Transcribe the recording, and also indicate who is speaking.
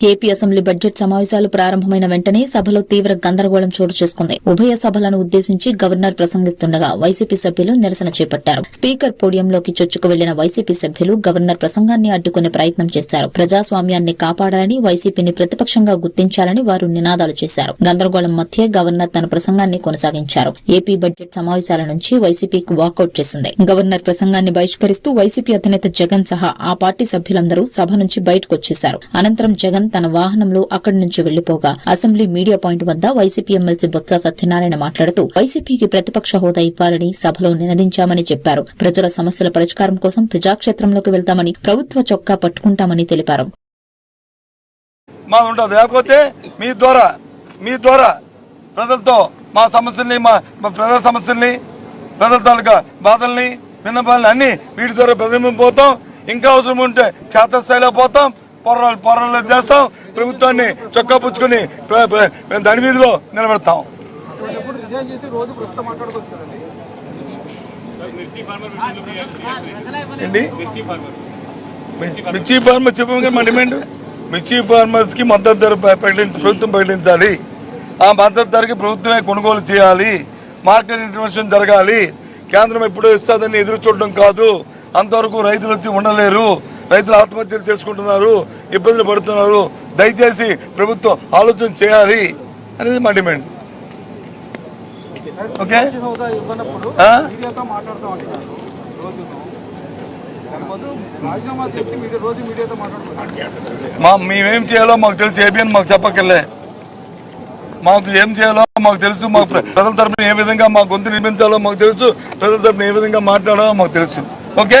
Speaker 1: AP assembly budget సమావేశాలు ప్రారంభమైన వెంటనే సభలో తీవ్ర గందరగోళం చోటు చేసుకుంది. ఉభయ సభలను ఉద్దేశించి గవర్నర్ ప్రసంగిస్తుండగా వైసీపీ సభ్యులు నిరసన చేపట్టారు. స్పీకర్ పోడియంలోకి చొచ్చుకు వెళ్ళిన వైసీపీ సభ్యులు గవర్నర్ ప్రసంగాన్ని అడ్డుకునే ప్రయత్నం చేశారు. ప్రజాస్వామ్యాన్ని కాపాడాలని వైసీపీని ప్రతిపక్షంగా గుర్తించాలని వారు నినాదాలు చేశారు. గందరగోళం మధ్య గవర్నర్ తన ప్రసంగాన్ని కొనసాగించారు. ఏపీ బడ్జెట్ సమావేశాల నుంచి వైసీపీకి వాకౌట్ చేసింది. గవర్నర్ ప్రసంగాన్ని బహిష్కరిస్తూ వైసీపీ అధినేత జగన్ సహా ఆ పార్టీ సభ్యులందరూ సభ నుంచి బయటకొచ్చేశారు అనంతరం జగన్ తన వాహనంలో అక్కడి నుంచి వెళ్ళిపోగా అసెంబ్లీ మీడియా పాయింట్ వద్ద వైసీపీ ఎమ్మెల్సీ బొత్స సత్యనారాయణ మాట్లాడుతూ వైసీపీకి ప్రతిపక్ష హోదా ఇవ్వాలని సభలో నినదించామని చెప్పారు. ప్రజల సమస్యల పరిష్కారం కోసం ప్రజాక్షేత్రంలోకి వెళ్తామని ప్రభుత్వ చొక్కా పట్టుకుంటామని తెలిపారు.
Speaker 2: లేకపోతే మీ ద్వారా మీ ద్వారా ప్రజలతో మా సమస్యల్ని మా మా ప్రజల సమస్యల్ని ప్రజల తాలూకా బాధల్ని విన్నపాలని అన్ని వీటి ద్వారా ప్రతిబింబం పోతాం ఇంకా అవసరం ఉంటే క్షేత్రస్థాయిలో పోతాం. పొర్రలు పొర్రలు చేస్తాం? ప్రభుత్వాన్ని చొక్కా పుచ్చుకొని మేము దాని మీదలో నిలబెడతాం. ఏంటి? మిర్చి ఫార్మర్ చెప్పాము మా డిమాండ్? మిర్చి ఫార్మర్స్కి మద్దతు ధర ప్రకటించి ప్రభుత్వం ప్రకటించాలి. ఆ మద్దతు ధరకి ప్రభుత్వమే కొనుగోలు చేయాలి. మార్కెట్ ఇంటర్వెన్షన్ జరగాలి. కేంద్రం ఎప్పుడో ఇస్తుందని ఎదురు చూడడం కాదు. అంతవరకు రైతులు వచ్చి ఉండలేరు. రైతులు ఆత్మహత్యలు చేసుకుంటున్నారు ఇబ్బందులు పడుతున్నారు. దయచేసి ప్రభుత్వం ఆలోచన చేయాలి అనేది మా డిమాండ్. ఓకే? మా మేమేం చేయాలో మాకు తెలుసు ఏబిఎన్ మాకు చెప్పక్కర్లే. మాకు ఏం చేయాలో మాకు తెలుసు మాకు ప్ర- ప్రజల తరపున ఏ విధంగా మా గొంతు నిర్మించాలో మాకు తెలుసు ప్రజల తరపున ఏ విధంగా మాట్లాడాలో మాకు తెలుసు. ఓకే?